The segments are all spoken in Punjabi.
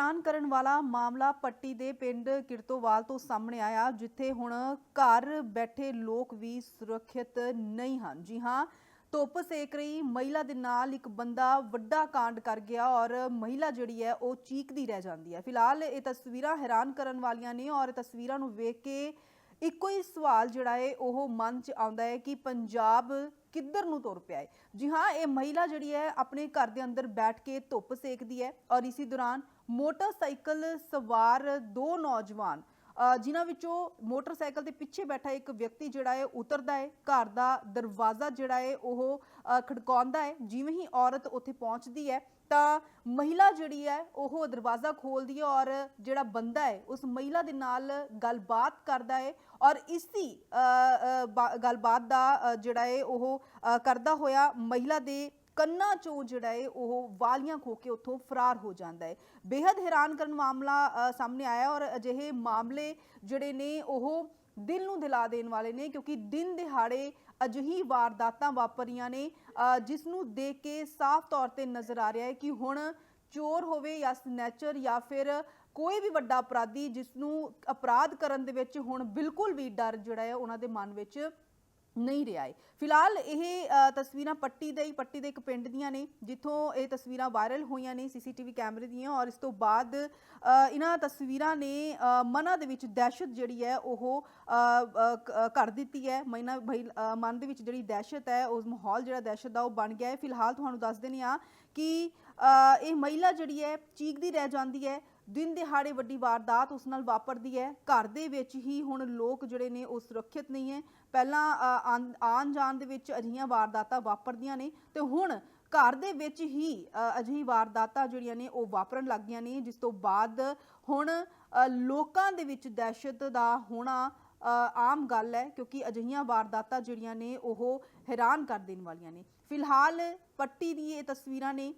ਹੈਰਾਨ ਕਰਨ ਵਾਲਾ ਮਾਮਲਾ ਪੱਟੀ ਦੇ ਪਿੰਡ ਕਿਰਤੋਵਾਲ ਤੋਂ ਸਾਹਮਣੇ ਆਇਆ, ਜਿੱਥੇ ਹੁਣ ਘਰ ਬੈਠੇ ਲੋਕ ਵੀ ਸੁਰੱਖਿਅਤ ਨਹੀਂ ਹਨ। ਜੀ ਹਾਂ, ਧੁੱਪ ਸੇਕ ਰਹੀ, ਮਹਿਲਾ ਦੇ ਨਾਲ ਇੱਕ ਬੰਦਾ ਵੱਡਾ ਕਾਂਡ ਕਰ ਗਿਆ ਔਰ ਮਹਿਲਾ ਜਿਹੜੀ ਹੈ ਉਹ ਚੀਕਦੀ ਰਹਿ ਜਾਂਦੀ ਹੈ। ਫਿਲਹਾਲ ਇਹ ਤਸਵੀਰਾਂ ਹੈਰਾਨ ਕਰਨ ਵਾਲੀਆਂ ਨੇ ਔਰ ਤਸਵੀਰਾਂ ਨੂੰ ਵੇਖ ਕੇ ਇੱਕੋ ਹੀ ਸਵਾਲ ਜਿਹੜਾ ਹੈ ਉਹ ਮਨ 'ਚ ਆਉਂਦਾ ਹੈ ਕਿ ਪੰਜਾਬ ਕਿੱਧਰ ਨੂੰ ਤੁਰ ਪਿਆ ਹੈ ਜੀ ਹਾਂ, ਇਹ ਮਹਿਲਾ ਜਿਹੜੀ ਹੈ ਆਪਣੇ ਘਰ ਦੇ ਅੰਦਰ ਬੈਠ ਕੇ ਧੁੱਪ ਸੇਕਦੀ ਹੈ ਔਰ ਇਸੇ ਦੌਰਾਨ ਮੋਟਰਸਾਈਕਲ ਸਵਾਰ ਦੋ ਨੌਜਵਾਨ ਜਿਨ੍ਹਾਂ ਵਿੱਚੋਂ ਮੋਟਰਸਾਈਕਲ ਦੇ ਪਿੱਛੇ ਬੈਠਾ ਇੱਕ ਵਿਅਕਤੀ ਜਿਹੜਾ ਹੈ ਉਤਰਦਾ ਹੈ ਘਰ ਦਾ ਦਰਵਾਜ਼ਾ ਜਿਹੜਾ ਹੈ ਉਹ ਖੜਕਾਉਂਦਾ ਹੈ ਜਿਵੇਂ ਹੀ ਔਰਤ ਉੱਥੇ ਪਹੁੰਚਦੀ ਹੈ ਤਾਂ ਮਹਿਲਾ ਜਿਹੜੀ ਹੈ ਉਹ ਦਰਵਾਜ਼ਾ ਖੋਲਦੀ ਹੈ ਔਰ ਜਿਹੜਾ ਬੰਦਾ ਹੈ ਉਸ ਮਹਿਲਾ ਦੇ ਨਾਲ ਗੱਲਬਾਤ ਕਰਦਾ ਹੈ ਔਰ ਇਸ ਅ, ਬਾ- ਗੱਲਬਾਤ ਦਾ ਜਿਹੜਾ ਹੈ ਉਹ ਕਰਦਾ ਹੋਇਆ ਮਹਿਲਾ ਦੇ ਕੰਨਾਂ ਚੋਂ ਜਿਹੜਾ ਹੈ ਉਹ ਵਾਲੀਆਂ ਖੋ ਕੇ ਉੱਥੋਂ ਫਰਾਰ ਹੋ ਜਾਂਦਾ ਹੈ। ਬੇहद ਹੈਰਾਨ ਕਰਨ ਮਾਮਲਾ ਸਾਹਮਣੇ ਆਇਆ ਔਰ ਅਜਿਹੇ ਮਾਮਲੇ ਜਿਹੜੇ ਨੇ ਉਹ ਦਿਲ ਨੂੰ ਦਿਲਾ ਦੇਣ ਵਾਲੇ ਨੇ ਕਿਉਂਕਿ ਦਿਨ ਦਿਹਾੜੇ ਅਜਿਹੀ ਵਾਰਦਾਤਾਂ ਵਾਪਰੀਆਂ ਨੇ ਅ, ਜਿਸ ਨੂੰ ਦੇਖ ਕੇ ਸਾਫ਼ ਤੌਰ ਤੇ ਨਜ਼ਰ ਆ ਰਿਹਾ ਹੈ ਕਿ ਹੁਣ ਚੋਰ ਹੋਵੇ ਜਾਂ ਸਨੈਚਰ ਜਾਂ ਫਿਰ ਕੋਈ ਵੀ ਵੱਡਾ ਅਪਰਾਧੀ ਜਿਸ ਨੂੰ ਅਪਰਾਧ ਕਰਨ ਦੇ ਵਿੱਚ ਹੁਣ ਬਿਲਕੁਲ ਵੀ ਡਰ ਜਿਹੜਾ ਹੈ ਉਹਨਾਂ ਦੇ ਮਨ ਵਿੱਚ ਨਹੀਂ ਰਿਹਾ ਹੈ ਫਿਲਹਾਲ ਇਹ ਤਸਵੀਰਾਂ ਪੱਟੀ ਦੇ ਹੀ ਪੱਟੀ ਦੇ ਇੱਕ ਪਿੰਡ ਦੀਆਂ ਨੇ ਜਿੱਥੋਂ ਇਹ ਤਸਵੀਰਾਂ ਵਾਇਰਲ ਹੋਈਆਂ ਨੇ ਸੀਸੀਟੀਵੀ ਕੈਮਰੇ ਦੀਆਂ ਔਰ ਇਸ ਤੋਂ ਬਾਅਦ ਇਹਨਾਂ ਤਸਵੀਰਾਂ ਨੇ ਮਨਾਂ ਦੇ ਵਿੱਚ ਦਹਿਸ਼ਤ ਜਿਹੜੀ ਹੈ ਉਹ ਅ, ਕਰ ਦਿੱਤੀ ਹੈ। ਮਨਾਂ ਭਈ ਮਨ ਦੇ ਵਿੱਚ ਜਿਹੜੀ ਦਹਿਸ਼ਤ ਹੈ ਉਸ ਮਾਹੌਲ ਜਿਹੜਾ ਦਹਿਸ਼ਤ ਦਾ ਉਹ ਬਣ ਗਿਆ ਹੈ। ਫਿਲਹਾਲ ਤੁਹਾਨੂੰ ਦੱਸ ਦਿੰਦੇ ਆ ਕਿ ਇਹ ਮਹਿਲਾ ਜਿਹੜੀ ਹੈ ਚੀਕਦੀ ਰਹਿ ਜਾਂਦੀ ਹੈ। ਦਿਨ ਦਿਹਾੜੇ ਵੱਡੀ ਵਾਰਦਾਤ ਉਸ ਨਾਲ ਵਾਪਰਦੀ ਹੈ। ਘਰ ਦੇ ਵਿੱਚ ਹੀ ਹੁਣ ਲੋਕ ਜਿਹੜੇ ਨੇ ਉਹ ਸੁਰੱਖਿਅਤ ਨਹੀਂ ਹੈ। ਪਹਿਲਾਂ ਅ, ਆਨ- ਆਉਣ ਜਾਣ ਦੇ ਵਿੱਚ ਅਜਿਹੀਆਂ ਵਾਰਦਾਤਾਂ ਵਾਪਰਦੀਆਂ ਨੇ ਤੇ ਹੁਣ ਘਰ ਦੇ ਵਿੱਚ ਹੀ ਅਜਿਹੀ ਵਾਰਦਾਤਾਂ ਜਿਹੜੀਆਂ ਨੇ ਉਹ ਵਾਪਰਨ ਲੱਗ ਗਈਆਂ ਨੇ ਜਿਸ ਤੋਂ ਬਾਅਦ ਹੁਣ ਲੋਕਾਂ ਦੇ ਵਿੱਚ ਦਹਿਸ਼ਤ ਦਾ ਹੋਣਾ ਆਮ ਗੱਲ ਹੈ ਕਿਉਂਕਿ ਅਜਿਹੀਆਂ ਵਾਰਦਾਤਾਂ ਜਿਹੜੀਆਂ ਨੇ ਉਹ ਹੈਰਾਨ ਕਰ ਦੇਣ ਵਾਲੀਆਂ ਨੇ। ਫਿਲਹਾਲ ਪੱਟੀ ਦੀ ਇਹ ਤਸਵੀਰਾਂ ਨੇ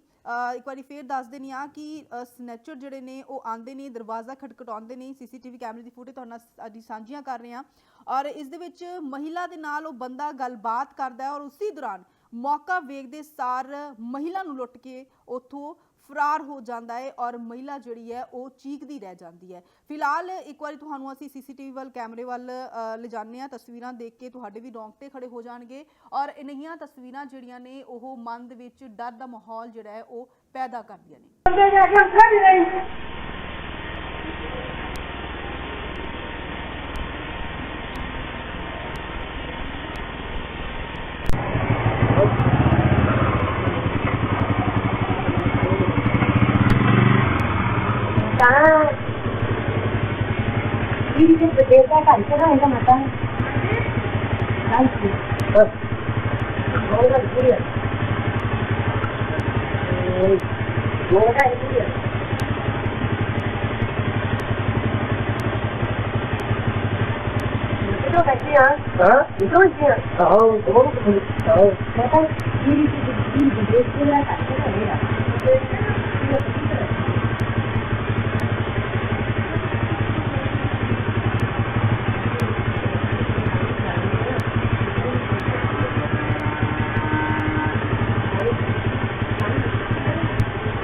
ਇੱਕ ਵਾਰੀ ਫੇਰ ਦੱਸ ਦਿੰਦੀ ਆ ਕਿ ਸਨੈਚਰ ਜਿਹੜੇ ਨੇ, ਉਹ ਆਂਦੇ ਨੇ, ਦਰਵਾਜ਼ਾ ਖਟਖਟਾਉਂਦੇ ਨੇ ਸੀਸੀਟੀਵੀ ਕੈਮਰੇ ਦੀ ਫੁਟੇਜ ਤੁਹਾਡੇ ਨਾਲ ਅੱਜ ਸਾਂਝੀਆਂ ਕਰ ਰਹੇ ਹਾਂ। ਔਰ ਇਸ ਦੇ ਵਿੱਚ ਮਹਿਲਾ ਦੇ ਨਾਲ ਉਹ ਬੰਦਾ ਗੱਲਬਾਤ ਕਰਦਾ ਹੈ ਔਰ ਉਸੇ ਦੌਰਾਨ ਮੌਕਾ ਵੇਖਦੇ ਸਾਰ ਮਹਿਲਾ ਨੂੰ ਲੁੱਟ ਕੇ ਉੱਥੋਂ ਫਰਾਰ ਹੋ ਜਾਂਦਾ ਹੈ ਔਰ ਮਹਿਲਾ ਜਿਹੜੀ ਹੈ ਉਹ ਚੀਕਦੀ ਰਹਿ ਜਾਂਦੀ ਹੈ। ਫਿਲਹਾਲ ਇੱਕ ਵਾਰੀ ਤੁਹਾਨੂੰ ਅਸੀਂ ਸੀਸੀਟੀਵੀ ਵੱਲ ਕੈਮਰੇ ਵੱਲ ਅ, ਲਿਜਾਨੇ ਆ ਤਸਵੀਰਾਂ ਦੇਖ ਕੇ ਤੁਹਾਡੇ ਵੀ ਰੌਂਗਟੇ ਖੜੇ ਹੋ ਜਾਣਗੇ ਔਰ ਇਨਹੀਆਂ ਤਸਵੀਰਾਂ ਜਿਹੜੀਆਂ ਨੇ ਉਹ ਮਨ ਦੇ ਵਿੱਚ ਡਰ ਦਾ ਮਾਹੌਲ ਜਿਹੜਾ ਹੈ ਉਹ ਪੈਦਾ ਕਰਦੀਆਂ ਨੇ। प्लीज इस देर का कैंसिल होएगा मतलब थैंक यू बस बोलगा पूरी है बोलगा पूरी है 이거 갈게 요. 어? 이거 갈게 요. 아 우, 너무 좋 다. 아 우. 내가 일이 지금 일이 되게 심하 다. 그래 요.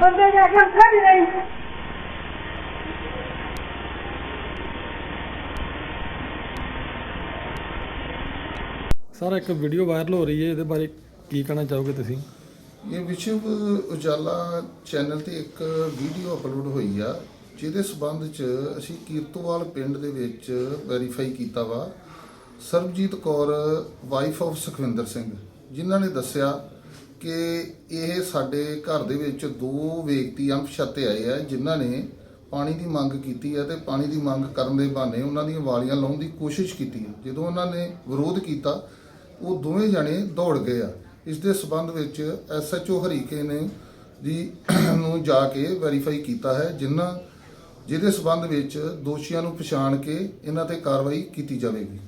ਬੰਦੇ ਜਾ ਕੇ ਉੱਠਾ ਵੀ ਨਹੀਂ ਸਰ ਇੱਕ ਵੀਡੀਓ ਵਾਇਰਲ ਹੋ ਰਹੀ ਹੈ ਇਹਦੇ ਬਾਰੇ ਕੀ ਕਹਿਣਾ ਚਾਹੋਗੇ ਤੁਸੀਂ? ਇਹ ਵਿਸ਼ਵ ਉਜਾਲਾ ਚੈਨਲ ਤੇ ਇੱਕ ਵੀਡੀਓ ਅਪਲੋਡ ਹੋਈ ਆ ਜਿਹਦੇ ਸਬੰਧ ਚ ਅਸੀਂ ਕੀਰਤੋਵਾਲ ਪਿੰਡ ਦੇ ਵਿੱਚ ਵੈਰੀਫਾਈ ਕੀਤਾ ਵਾ। ਸਰਬਜੀਤ ਕੌਰ ਵਾਈਫ ਆਫ ਸੁਖਵਿੰਦਰ ਸਿੰਘ ਜਿਨ੍ਹਾਂ ਨੇ ਦੱਸਿਆ ਕਿ ਇਹ ਸਾਡੇ ਘਰ ਦੇ ਵਿੱਚ ਦੋ ਵਿਅਕਤੀ ਅਣਪਛਾਤੇ ਆਏ ਆ, ਜਿਨ੍ਹਾਂ ਨੇ ਪਾਣੀ ਦੀ ਮੰਗ ਕੀਤੀ ਹੈ ਤੇ ਪਾਣੀ ਦੀ ਮੰਗ ਕਰਨ ਦੇ ਬਹਾਨੇ ਉਹਨਾਂ ਦੀਆਂ ਵਾਲੀਆਂ ਲਾਉਣ ਦੀ ਕੋਸ਼ਿਸ਼ ਕੀਤੀ ਹੈ ਜਦੋਂ ਉਹਨਾਂ ਨੇ ਵਿਰੋਧ ਕੀਤਾ, ਉਹ ਦੋਵੇਂ ਜਣੇ ਦੌੜ ਗਏ ਆ। ਇਸ ਦੇ ਸਬੰਧ ਵਿੱਚ ਐਸਐਚਓ ਹਰੀਕੇ ਨੇ ਦੀ ਨੂੰ ਜਾ ਕੇ ਵੈਰੀਫਾਈ ਕੀਤਾ ਹੈ ਜਿਨ੍ਹਾਂ ਜਿਹਦੇ ਸਬੰਧ ਵਿੱਚ ਦੋਸ਼ੀਆਂ ਨੂੰ ਪਛਾਣ ਕੇ ਇਹਨਾਂ ਤੇ ਕਾਰਵਾਈ ਕੀਤੀ ਜਾਵੇਗੀ।